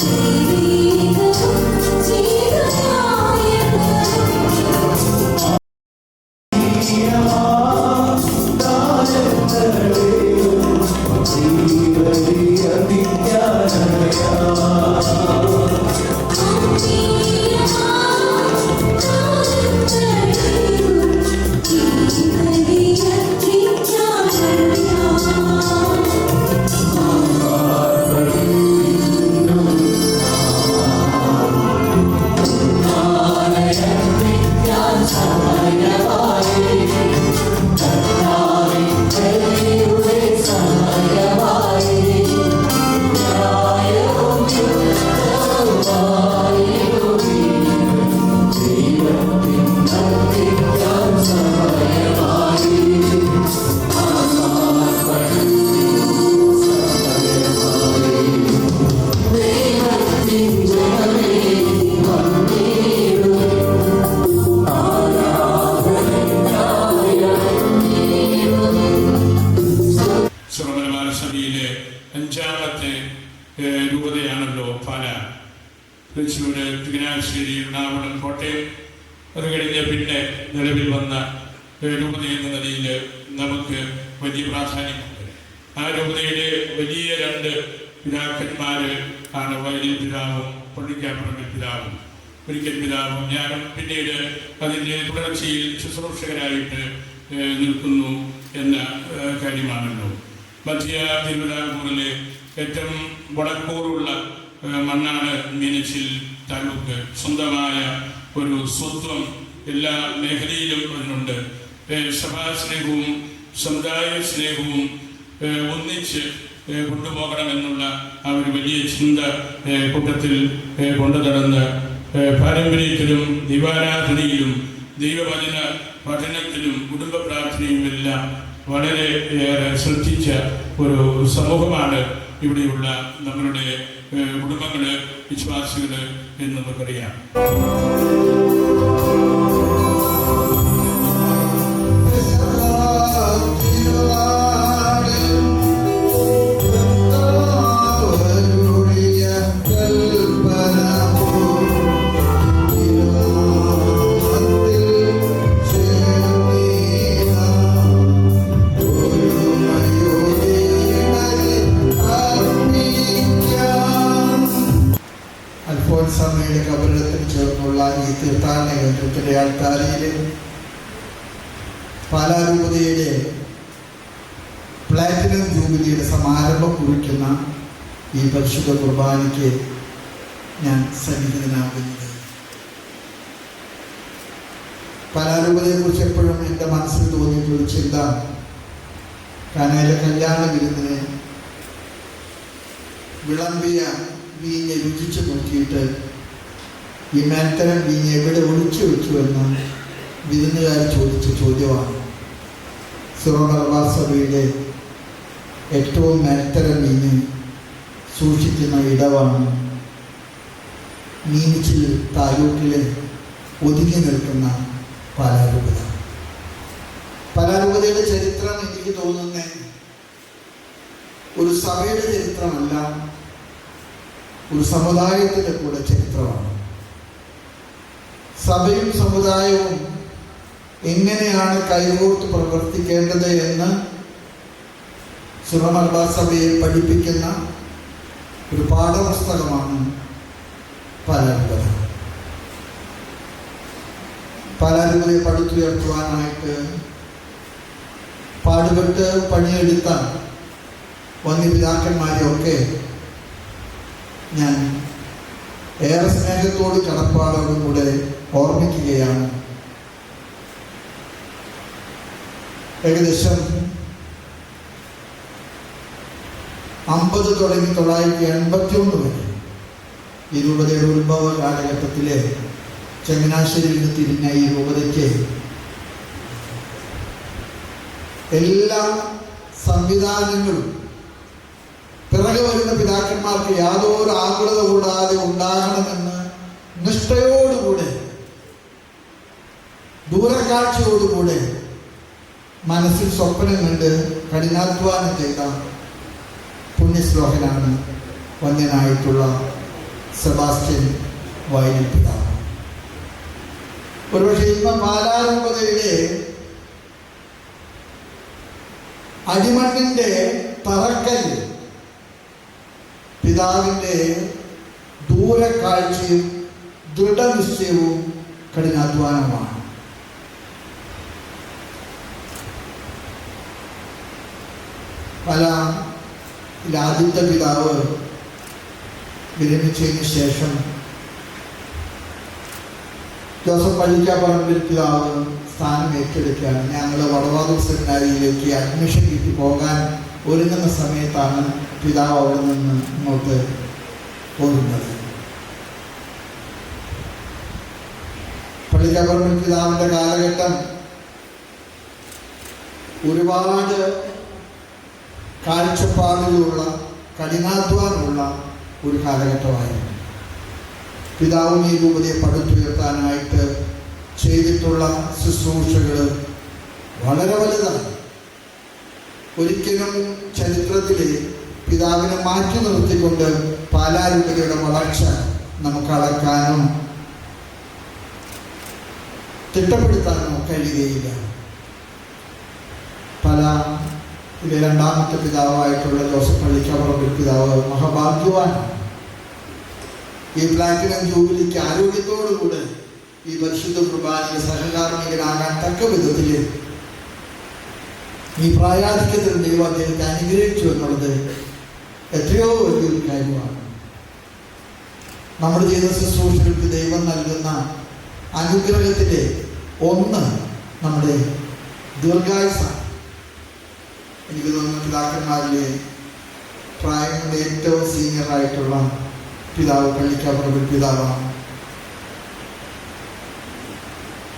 You. ഏഹ്, രൂപതയാണല്ലോ പാല. തൃശ്ശൂര് ചങ്ങനാശ്ശേരി എറണാകുളം കോട്ടയം. അത് കഴിഞ്ഞ് പിന്നെ നിലവിൽ വന്ന രൂപത എന്ന നിലയിൽ നമുക്ക് വലിയ പ്രാധാന്യമുണ്ട്. ആ രൂപതയുടെ വലിയ രണ്ട് പിതാക്കന്മാർ ആണ് വയലിൽ പിതാവും പള്ളിക്കാപ്പുറം പിതാവും ഒരിക്കൽ പിതാവും. ഞാൻ പിന്നീട് അതിന്റെ തുടർച്ചയിൽ ശുശ്രൂഷകരായിട്ട് നിൽക്കുന്നു എന്ന കാര്യമാണല്ലോ. മധ്യ തിരുവിതാംകൂറിലെ ഏറ്റവും വടക്കൂറുള്ള മണ്ണാണ് മീനച്ചിൽ താലൂക്ക്. സ്വന്തമായ ഒരു സ്വത്വം എല്ലാ മേഖലയിലും അതിനുണ്ട്. സഭാസ്നേഹവും സഭാ സ്നേഹവും സമുദായ സ്നേഹവും ഒന്നിച്ച് കൊണ്ടുപോകണമെന്നുള്ള ആ ഒരു വലിയ ചിന്ത കൂട്ടത്തിൽ കൊണ്ടു നടന്ന് പാരമ്പര്യത്തിലും ദൈവാരാധനയിലും ദൈവവചന പഠനത്തിലും കുടുംബ പ്രാർത്ഥനയും എല്ലാം വളരെ ഏറെ ശ്രദ്ധിച്ച ഒരു സമൂഹമാണ് ഇവിടെയുള്ള നമ്മളുടെ കുടുംബങ്ങൾ വിശ്വാസികൾ എന്ന് നമുക്കറിയാം. പരിശുദ്ധ കുർബാനയ്ക്ക് ഞാൻ സന്നിഹിതനാകുന്നത്. കുറിച്ച് എപ്പോഴും എന്റെ മനസ്സിൽ തോന്നിയിട്ടുള്ള ചിന്ത. കനയിലെ കല്യാണ വിരുന്നിന് വിളമ്പിയ വീഞ്ഞ് രുചിച്ച് നോക്കിയിട്ട് ഈ മേത്തരം വീഞ്ഞ് എവിടെ ഒളിച്ചു വെച്ചു എന്ന് വിരുന്നുകാർ ചോദിച്ച ചോദ്യമാണ്. സിറോമലബാർ സഭയുടെ ഏറ്റവും മേത്തരം വീഞ്ഞ് സൂക്ഷിക്കുന്ന ഇടമാണ് മീനിച്ചിൽ താലൂക്കിൽ ഒതുങ്ങി നിൽക്കുന്ന പാലാരൂപത. പാലാരൂപതയുടെ ചരിത്രം എനിക്ക് തോന്നുന്ന ഒരു സഭയുടെ ചരിത്രമല്ല ഒരു സമുദായത്തിന്റെ കൂടെ ചരിത്രമാണ്. സഭയും സമുദായവും എങ്ങനെയാണ് കൈകോർത്ത് പ്രവർത്തിക്കേണ്ടത് എന്ന് സുറമർബാ സഭയെ പഠിപ്പിക്കുന്ന ഒരു പാഠപുസ്തകമാണ് പലരുടെ പലരുടെ പടുത്തുയർത്തുവാനായിട്ട് പാടുപെട്ട് പണിയെടുത്ത വന്യപിതാക്കന്മാരെയൊക്കെ ഞാൻ ഏറെ സ്നേഹത്തോട് കടപ്പാടോടും കൂടെ ഓർമ്മിക്കുകയാണ്. ഏകദേശം അമ്പത് തുടങ്ങി തൊള്ളായിരത്തി എൺപത്തി ഒന്ന് വരെ. ഈ ഉത്ഭവ കാലഘട്ടത്തിലെ ചങ്ങനാശ്ശേരിയിൽ നിന്ന് തിരിഞ്ഞ ഈ രൂപതയ്ക്ക് എല്ലാ സംവിധാനങ്ങളും പിറകെ വരുന്ന പിതാക്കന്മാർക്ക് യാതൊരു ആകുലത കൂടാതെ ഉണ്ടാകണമെന്ന് നിഷ്ഠയോടുകൂടെ ദൂരക്കാഴ്ചയോടുകൂടെ മനസ്സിൽ സ്വപ്നം കണ്ട് കഠിനാധ്വാനം ചെയ്ത പുണ്യശ്ലോകനാണ് വന്യനായിട്ടുള്ള സെബാസ്റ്റ്യൻ വയലിൽ പിതാവ്. ഒരുപക്ഷെ ഇന്ന് പാലാരൂപതയുടെ അടിമണ്ണിന്റെ തറക്കൽ പിതാവിന്റെ ദൂരക്കാഴ്ചയും ദൃഢനിശ്ചയവും കഠിനാധ്വാനമാണ് പല ആദ്യത്തെ പിതാവ് വിരമിച്ചതിന് ശേഷം ജോസഫ് പള്ളിക്കാപ്പറമ്പിൽ പിതാവ് സ്ഥാനം ഏറ്റെടുക്കുകയാണ്. ഞങ്ങൾ വടവാതൂർ സെമിനാരിയിലേക്ക് അഡ്മിഷൻ കിട്ടി. പോകാൻ ഒരുങ്ങുന്ന സമയത്താണ് പിതാവ് അവിടെ നിന്ന് ഇങ്ങോട്ട് പോകുന്നത് പള്ളിക്കാപ്പറമ്പിൽ പിതാവിന്റെ കാലഘട്ടം ഒരുപാട് കാഴ്ചപ്പാടുകളുള്ള കഠിനാധ്വാനമുള്ള ഒരു കാലഘട്ടമായിരുന്നു. പിതാവിനെ രൂപതയെ പടുത്തുയർത്താനായിട്ട് ചെയ്തിട്ടുള്ള ശുശ്രൂഷകൾ വളരെ വലുതാണ്. ഒരിക്കലും ചരിത്രത്തിലെ പിതാവിനെ മാറ്റി നിർത്തിക്കൊണ്ട് പാലാരൂപതയുടെ വളർച്ച നമുക്ക് അളക്കാനും തിട്ടപ്പെടുത്താനോ കഴിയുകയില്ല. പല ഇതിലെ രണ്ടാമത്തെ പിതാവായിട്ടുള്ള ജോസഫ് പള്ളിക്കവറമ്പിൽ പിതാവ് മഹാഭാഗ്യവാൻ. ഈ പ്ലാറ്റിനം ജൂബിലിക്ക് ആരോഗ്യത്തോടുകൂടെ ഈ പരിശുദ്ധ കുർബാനയിൽ സഹകാർമ്മികനാകാൻ തക്ക വിധത്തിൽ ഈ പ്രായാധിക്യത്തിൽ ദൈവം അദ്ദേഹത്തെ അനുഗ്രഹിച്ചു എന്നുള്ളത് എത്രയോ വലിയൊരു കാര്യമാണ്. നമ്മുടെ ജീവിത ശുശ്രൂഷകൾക്ക് ദൈവം നൽകുന്ന അനുഗ്രഹത്തിന്റെ ഒന്ന് നമ്മുടെ ദീർഘായുസാണ്. എനിക്ക് തോന്നുന്നു പിതാക്കന്മാരിലെ പ്രായം കൊണ്ട് ഏറ്റവും സീനിയർ ആയിട്ടുള്ള പിതാവ് പള്ളിക്കാപ്പുറത്തിൽ പിതാവാണ്.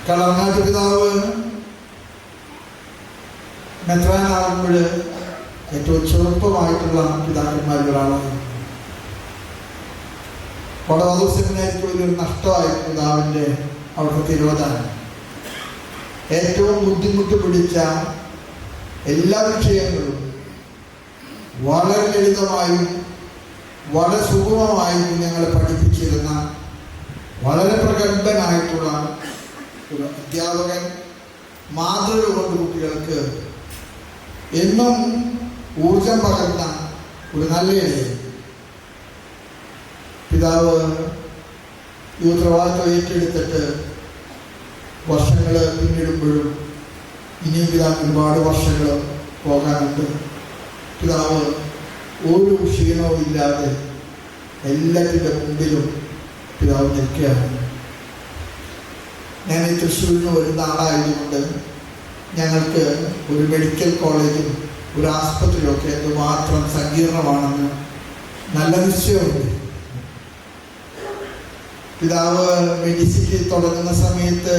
കളർനാട്ട് പിതാവ് മെത്രാനാകുമ്പോൾ ഏറ്റവും ചെറുപ്പമായിട്ടുള്ള പിതാക്കന്മാരിൽ ഒരാളാണ് വടവാതൂർ സെമിനാരിക്ക് വലിയൊരു നഷ്ടമായി പിതാവിന്റെ അവിടുത്തെ തിരുവതാനം ഏറ്റവും ബുദ്ധിമുട്ട് പിടിച്ച എല്ലാ വിഷയങ്ങളും വളരെ ലളിതമായും വളരെ സുഗമമായും ഞങ്ങളെ പഠിപ്പിച്ചിരുന്ന വളരെ പ്രഗത്ഭനായിട്ടുള്ള അധ്യാപകൻ മാതൃക കൊണ്ട് കുട്ടികൾക്ക് എന്നും ഊർജം പകർന്ന ഒരു നല്ല ഇടയിൽ പിതാവ് ഈ ഉത്തരവാദിത്വം ഏറ്റെടുത്തിട്ട് വർഷങ്ങൾ പിന്നിടുമ്പോഴും ഇനിയും പിതാവ് ഒരുപാട് വർഷങ്ങൾ പോകാനുണ്ട്. പിതാവ് ഒരു ക്ഷീണവും ഇല്ലാതെ എല്ലാത്തിന്റെ മുമ്പിലും പിതാവ് നിൽക്കുകയാണ്. ഞാൻ ഈ തൃശ്ശൂരിൽ നിന്ന് വരുന്ന ആളായതുകൊണ്ട് ഞങ്ങൾക്ക് ഒരു മെഡിക്കൽ കോളേജും ഒരു ആസ്പത്രിയും ഒക്കെ എന്തുമാത്രം സങ്കീർണമാണെന്ന് നല്ല നിശ്ചയമുണ്ട്. പിതാവ് മെഡിസിൻ തുടങ്ങുന്ന സമയത്ത്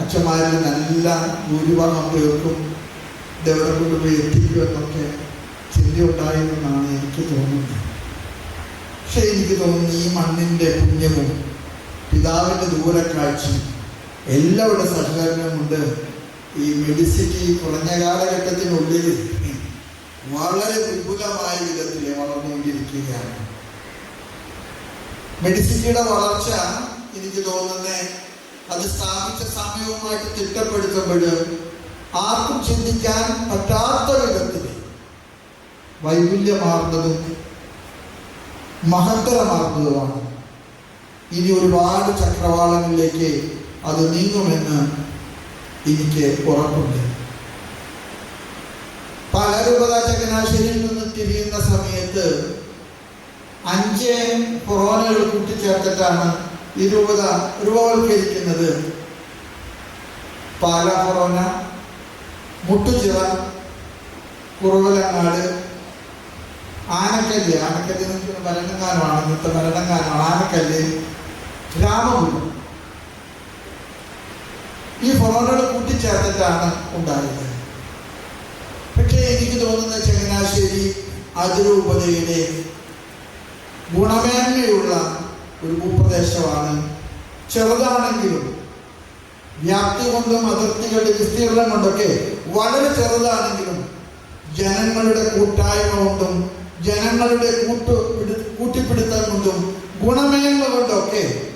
അച്ഛന്മാരിൽ നല്ല ഭൂരിഭാഗം പേർക്കും ഇതെവിടെ കൊണ്ടുപോയി എത്തിക്കുമെന്നൊക്കെ ചിന്തയുണ്ടായിരുന്നാണ് എനിക്ക് തോന്നുന്നത്. പക്ഷേ എനിക്ക് തോന്നുന്നു ഈ മണ്ണിന്റെ പുണ്യവും പിതാവിന്റെ ദൂരക്കാഴ്ചയും എല്ലാവരുടെ സഹകരണവും കൊണ്ട് ഈ മെഡിസിറ്റി കുറഞ്ഞ കാലഘട്ടത്തിനുള്ളിൽ വളരെ വിപുലമായ വിധത്തിൽ വളർന്നുകൊണ്ടിരിക്കുകയാണ്. മെഡിസിറ്റിയുടെ വളർച്ച എനിക്ക് തോന്നുന്നത് അത് സ്ഥാപിച്ച സമയവുമായിട്ട് തിട്ടപ്പെടുത്തുമ്പോൾ ആർക്കും ചിന്തിക്കാൻ പറ്റാത്ത വിധത്തിൽ വൈകുല്യമാർന്നത് മഹത്തരമാർന്നതുമാണ്. ഇനി ഒരുപാട് ചക്രവാളങ്ങളിലേക്ക് അത് നീങ്ങുമെന്ന് എനിക്ക് ഉറപ്പുണ്ട്. പാലാരൂപത ചങ്ങനാശ്ശേരിയിൽ നിന്ന് തിരിയുന്ന സമയത്ത് അഞ്ച് കൊറോണകൾ കൂട്ടിച്ചേർത്തിട്ടാണ് ഈ രൂപത രൂപവൽക്കരിക്കുന്നത് പാല കൊറോന മുട്ടുചിറ കുറവലങ്ങാട് ആനക്കല്ല്. ആനക്കല്ല് മരണങ്കാലമാണ് ഇന്നത്തെ മരണങ്കാലമാണ് ആനക്കല്ല് രാമപുരം. ഈ കൊറോണകൾ കൂട്ടിച്ചേർത്തിട്ടാണ് ഉണ്ടായത്. പക്ഷേ എനിക്ക് തോന്നുന്ന ചങ്ങനാശ്ശേരി അതിരൂപതയുടെ ഗുണമേന്മയുള്ള ഒരു ഭൂപ്രദേശമാണ്. ചെറുതാണെങ്കിലും വ്യാപ്തി കൊണ്ടും അതിർത്തികളുടെ വിസ്തീർണം കൊണ്ടൊക്കെ വളരെ ചെറുതാണെങ്കിലും ജനങ്ങളുടെ കൂട്ടായ്മ കൊണ്ടും ജനങ്ങളുടെ കൂട്ടു പിടി- കൂട്ടിപ്പിടുത്തം കൊണ്ടും ഗുണമേന്മ കൊണ്ടൊക്കെ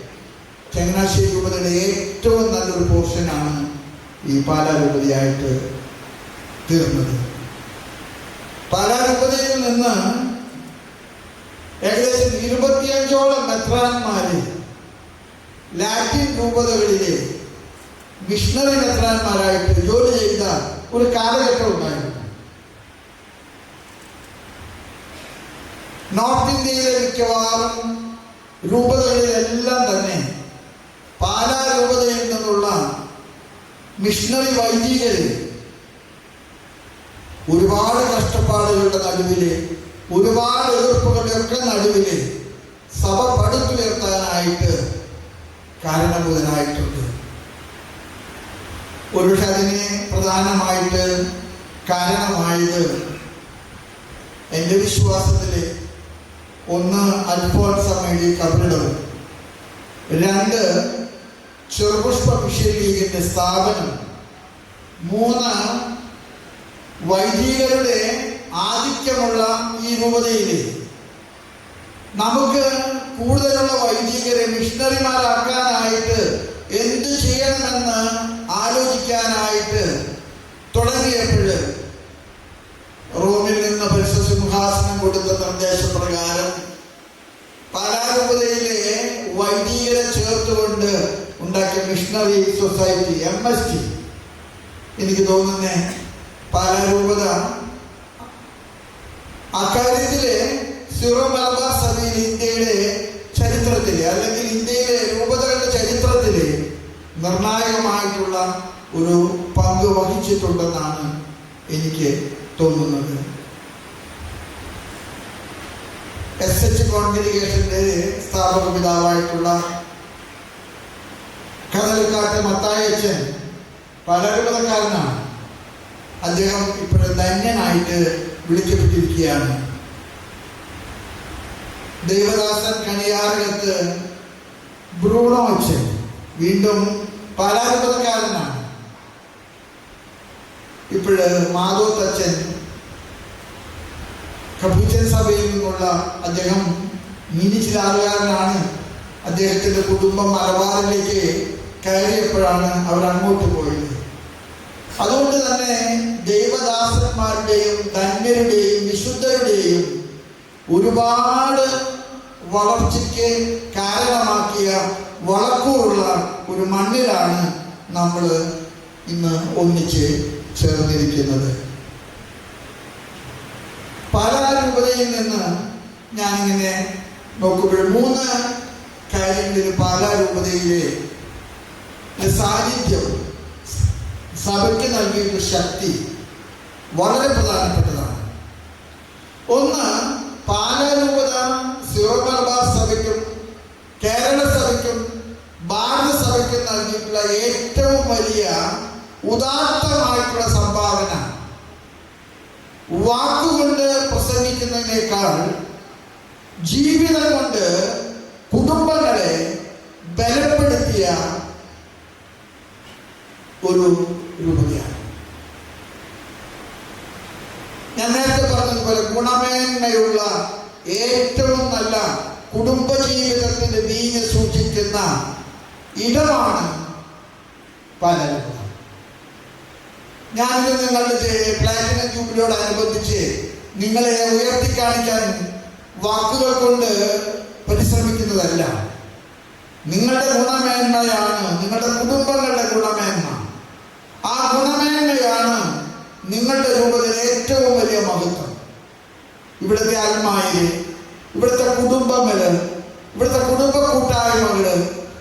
ചങ്ങനാശ്ശേരി രൂപതയുടെ ഏറ്റവും നല്ലൊരു പോർഷനാണ് ഈ പാലാരൂപതയായിട്ട് തീർന്നത്. പാലാരൂപതയിൽ നിന്ന് ഏകദേശം ഇരുപത്തിയഞ്ചോളം മെത്രാന്മാര് ലാറ്റിൻ രൂപതകളിലെ മിഷണറി മെത്രാന്മാരായിട്ട് ജോലി ചെയ്ത ഒരു കാലഘട്ടം ഉണ്ടായിരുന്നു നോർത്ത് ഇന്ത്യയിലെ മിക്കവാറും രൂപതകളിലെല്ലാം തന്നെ പാലാ രൂപതയിൽ നിന്നുള്ള മിഷണറി വൈദികര് ഒരുപാട് കഷ്ടപ്പാടുകളുടെ നടുവിൽ ഒരുപാട് എതിർപ്പുകളുടെ ഒക്കെ നടുവിൽ സഭ പടുത്തുയർത്താനായിട്ട് കാരണഭൂതനായിട്ടുണ്ട് ഒരുപക്ഷെ അതിന് പ്രധാനമായിട്ട് കാരണമായത് എന്റെ വിശ്വാസത്തിൽ ഒന്ന് അൽഫോൻസമ്മയുടെ കബറിടവും രണ്ട് ചെറുപുഷ്പ മിഷൻ സ്ഥാപനം മൂന്ന് വൈദികരുടെ ആധിക്യമുള്ള ഈ രൂപതയിൽ നമുക്ക് കൂടുതലുള്ള വൈദികരെ മിഷണറിമാരാക്കാനായിട്ട് എന്ത് ചെയ്യണമെന്ന് ആലോചിക്കാനായിട്ട് തുടങ്ങിയപ്പോൾ റോമിൽ നിന്ന് പരിശുദ്ധ സിംഹാസനം കൊടുത്ത നിർദ്ദേശപ്രകാരം പാലാരൂപതയിലെ വൈദികരെ ചേർത്തുകൊണ്ട് ഉണ്ടാക്കിയ missionary society M S T എനിക്ക് തോന്നുന്നേ പാലാരൂപത അക്കാര്യത്തിൽ സിറോ മലബാർ സഭയിൽ ഇന്ത്യയുടെ ചരിത്രത്തിൽ അല്ലെങ്കിൽ ഇന്ത്യയിലെ രൂപതകളുടെ ചരിത്രത്തിൽ നിർണായകമായിട്ടുള്ള ഒരു പങ്ക് വഹിച്ചിട്ടുണ്ടെന്നാണ് എനിക്ക് തോന്നുന്നത്. എസ് എച്ച് കോൺഗ്രിഗേഷന്റെ സ്ഥാപക പിതാവായിട്ടുള്ള കടൽക്കാട്ട് മത്തായച്ചൻ പലരുപതക്കാരനാണ് അദ്ദേഹം ഇപ്പോഴും ധന്യനായിട്ട് വിളിക്കപ്പെട്ടിരിക്കുകയാണ്. ദേവദാസൻ കണിയാറകത്ത് ബ്രൂണോ അച്ഛൻ വീണ്ടും പലാരൂപതക്കാരനാണ് ഇപ്പോഴ് മാധവത്തച്ഛൻ കപൂച്ചൻ സഭയിൽ നിന്നുള്ള അദ്ദേഹം മീനിച്ചിലാറുകാരനാണ് അദ്ദേഹത്തിന്റെ കുടുംബം മലബാറിലേക്ക് കയറിയപ്പോഴാണ് അവർ അങ്ങോട്ട് പോയത്. അതുകൊണ്ട് തന്നെ ദൈവദാസന്മാരുടെയും ധന്യരുടെയും വിശുദ്ധരുടെയും ഒരുപാട് വളർച്ചയ്ക്ക് കാരണമാക്കിയ വളക്കൂറുള്ള ഒരു മണ്ണിലാണ് നമ്മൾ ഇന്ന് ഒന്നിച്ച് ചേർന്നിരിക്കുന്നത്. പല രൂപതയിൽ നിന്ന് ഞാനിങ്ങനെ നോക്കുമ്പോൾ മൂന്ന് കാര്യങ്ങളിൽ പല രൂപതയിലെ സാന്നിധ്യം സഭയ്ക്ക് നൽകിയിട്ടുള്ള ശക്തി വളരെ പ്രധാനപ്പെട്ടതാണ്. ഒന്ന് പാലാരൂപത സിറോമലബാർ സഭയ്ക്കും കേരള സഭയ്ക്കും ഭാരത സഭയ്ക്കും നൽകിയിട്ടുള്ള ഏറ്റവും വലിയ ഉദാത്തമായിട്ടുള്ള സംഭാവന. വാക്കുകൊണ്ട് പ്രസംഗിക്കുന്നതിനേക്കാൾ ജീവിതം കൊണ്ട് കുടുംബങ്ങളെ ബലപ്പെടുത്തിയ ഒരു രൂപതയാണ്. ഞാൻ നേരത്തെ പറഞ്ഞതുപോലെ ഗുണമേന്മയുള്ള ഏറ്റവും നല്ല കുടുംബജീവിതത്തിന്റെ വീഞ്ഞ് സൂക്ഷിക്കുന്ന ഇടമാണ് പാലരുപത. ഞാനിത് നിങ്ങളുടെ പ്ലാറ്റിനം ജൂബിലിയോടനുബന്ധിച്ച് നിങ്ങളെ ഉയർത്തി കാണിക്കാൻ വാക്കുകൾ കൊണ്ട് പരിശ്രമിക്കുന്നതല്ല. നിങ്ങളുടെ ഗുണമേന്മയാണ് നിങ്ങളുടെ കുടുംബങ്ങളുടെ ഗുണമേന്മ. ആ ഗുണമേന്മയാണ് നിങ്ങളുടെ രൂപത്തിൽ ഏറ്റവും വലിയ മഹത്വം. ഇവിടുത്തെ ആത്മായിൽ ഇവിടുത്തെ കുടുംബങ്ങൾ ഇവിടുത്തെ കുടുംബ കൂട്ടായ്മകൾ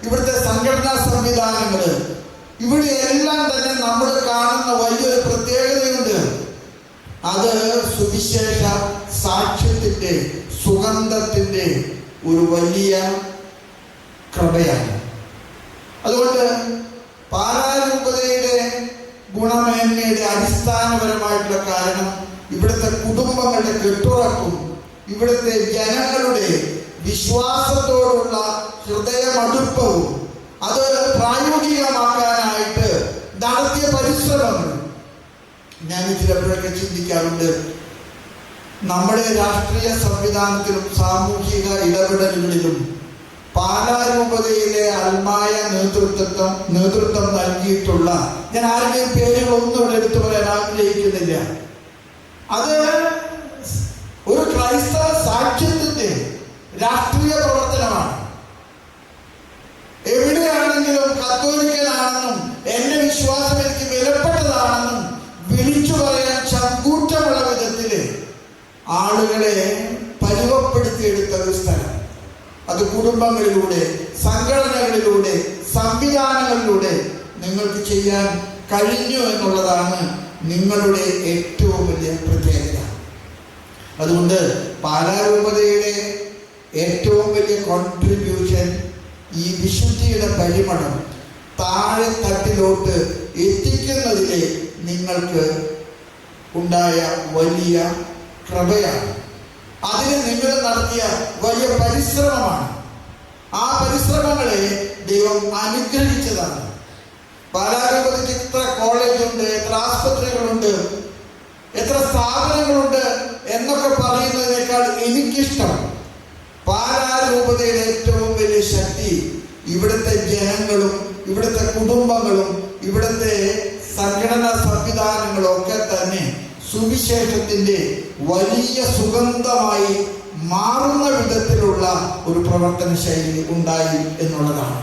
ഇവിടുത്തെ സംഘടനാ സംവിധാനങ്ങൾ ഇവിടെ എല്ലാം തന്നെ നമ്മൾ കാണുന്ന വലിയൊരു പ്രത്യേകതയുണ്ട്. അത് സുവിശേഷ സാക്ഷ്യത്തിന്റെ സുഗന്ധത്തിന്റെ ഒരു വലിയ കൃപയാണ്. അതുകൊണ്ട് പാലാരൂപതയുടെ ഗുണമേന്മയുടെ അടിസ്ഥാനപരമായിട്ടുള്ള കാരണം ഇവിടുത്തെ കുടുംബങ്ങളുടെ കെട്ടുറപ്പും ഇവിടുത്തെ ജനങ്ങളുടെ വിശ്വാസത്തോടുള്ള ഹൃദയമടുപ്പവും അത് പ്രായോഗികമാക്കാനായിട്ട് നടത്തിയ പരിശ്രമങ്ങൾ ഞാൻ ചിലപ്പോഴൊക്കെ ചിന്തിക്കാറുണ്ട്. നമ്മുടെ രാഷ്ട്രീയ സംവിധാനത്തിലും സാമൂഹിക ഇടപെടലുകളിലും പാലാരൂപതയിലെ അൽമായ നേതൃത്വം നേതൃത്വം നൽകിയിട്ടുള്ള ഞാൻ ആരുടെയും പേരുകളൊന്നും ഇവിടെ എടുത്തു പറയാൻ ആഗ്രഹിക്കുന്നില്ല അത് ഒരു ക്രൈസ്തവ സാക്ഷ്യത്തിന്റെ രാഷ്ട്രീയ പ്രവർത്തനമാണ്. എവിടെയാണെങ്കിലും കത്തോലിക്കനാണെന്നും എന്റെ വിശ്വാസം എനിക്ക് വിലപ്പെട്ടതാണെന്നും വിളിച്ചു പറയാൻ ചങ്കൂറ്റമുള്ള വിധത്തിൽ ആളുകളെ പരുവപ്പെടുത്തിയെടുത്ത ഒരു സ്ഥലം. അത് കുടുംബങ്ങളിലൂടെ സംഘടനകളിലൂടെ സംവിധാനങ്ങളിലൂടെ നിങ്ങൾക്ക് ചെയ്യാൻ കഴിഞ്ഞു എന്നുള്ളതാണ് നിങ്ങളുടെ ഏറ്റവും വലിയ പ്രത്യേകത. അതുകൊണ്ട് പാലാരൂപതയുടെ ഏറ്റവും വലിയ കോൺട്രിബ്യൂഷൻ ഈ വിശുദ്ധിയുടെ പരിമണം താഴെ തട്ടിലോട്ട് എത്തിക്കുന്നതിലെ നിങ്ങൾക്ക് ഉണ്ടായ വലിയ കൃപയാണ്. അതിന് നിങ്ങൾ നടത്തിയ വലിയ പരിശ്രമമാണ്. ആ പരിശ്രമങ്ങളെ ദൈവം അനുഗ്രഹിച്ചതാണ്. പാലാരൂപതയ്ക്ക് എത്ര കോളേജുണ്ട് എത്ര ആസ്പത്രികളുണ്ട് എത്ര സ്ഥാപനങ്ങളുണ്ട് എന്നൊക്കെ പറയുന്നതിനേക്കാൾ എനിക്കിഷ്ടം പാലാരൂപതയുടെ ഏറ്റവും വലിയ ശക്തി ഇവിടുത്തെ ജനങ്ങളും ഇവിടുത്തെ കുടുംബങ്ങളും ഇവിടുത്തെ സംഘടനാ സംവിധാനങ്ങളും ഒക്കെ തന്നെ സുവിശേഷത്തിന്റെ വലിയ സുഗന്ധമായി മാറുന്ന വിധത്തിലുള്ള ഒരു പ്രവർത്തന ശൈലി ഉണ്ടായി എന്നുള്ളതാണ്.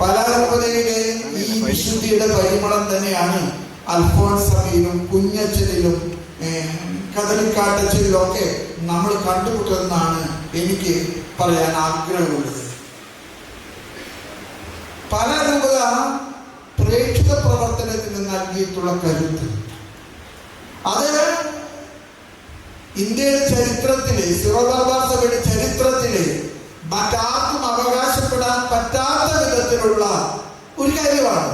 പലാരൂപതയുടെ ഈ വിശുദ്ധിയുടെ പരിമളം തന്നെയാണ് അൽഫോൺസമയിലും കദളിക്കാട്ടച്ചനിലും ഒക്കെ നമ്മൾ കണ്ടുമുട്ടുന്നതാണ് എനിക്ക് പറയാൻ ആഗ്രഹമുള്ളത്. പല രൂപത പ്രേക്ഷിത പ്രവർത്തനത്തിന് നൽകിയിട്ടുള്ള കരുത്ത്. അത് ഇന്ത്യയുടെ ചരിത്രത്തിലെ സിറോബാബാസയുടെ സഭയുടെ മറ്റാർക്കും അവകാശപ്പെടാൻ പറ്റാത്ത വിധത്തിലുള്ള ഒരു കാര്യമാണ്.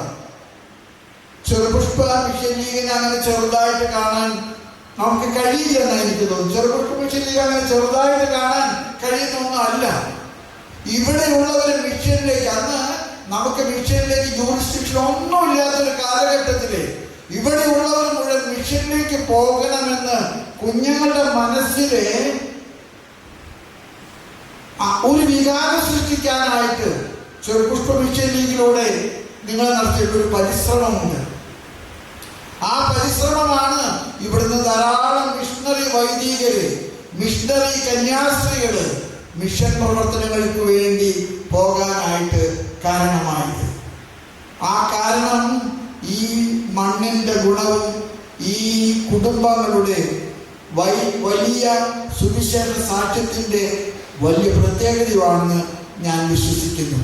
ചെറുപുഷ്പ മിഷൻ ലീഗിനെ അങ്ങനെ ചെറുതായിട്ട് കാണാൻ നമുക്ക് കഴിയില്ലെന്ന് എനിക്ക് തോന്നുന്നു. ചെറുപുഷ്പ മിഷൻ ലീഗ് അങ്ങനെ ചെറുതായിട്ട് കാണാൻ കഴിയുന്ന ഒന്നും അല്ല. ഇവിടെയുള്ളവർ മിഷനിലേക്ക് അന്ന് നമുക്ക് മിഷനിലേക്ക് ഒന്നും ഇല്ലാത്തൊരു കാലഘട്ടത്തിൽ ഇവിടെയുള്ളവർ മിഷനിലേക്ക് പോകണമെന്ന് കുഞ്ഞുങ്ങളുടെ മനസ്സിലെ ഒരു വികാരം സൃഷ്ടിക്കാനായിട്ട് ചെറുപുഷ്പ മിഷൻ നിങ്ങൾ നടത്തിയിട്ട് ഒരു പരിശ്രമമുണ്ട്. ആ പരിശ്രമമാണ് ഇവിടുന്ന് ധാരാളം മിഷണറി വൈദികര് മിഷണറി കന്യാസ്ത്രീകൾ മിഷൻ പ്രവർത്തനങ്ങൾക്ക് വേണ്ടി പോകാനായിട്ട് കാരണമായത്. ആ കാരണം ഈ മണ്ണിന്റെ ഗുണവും ഈ കുടുംബങ്ങളുടെ വലിയ സുവിശേഷ സാക്ഷ്യത്തിന്റെ വലിയ പ്രത്യേകതയുമാണെന്ന് ഞാൻ വിശ്വസിക്കുന്നു.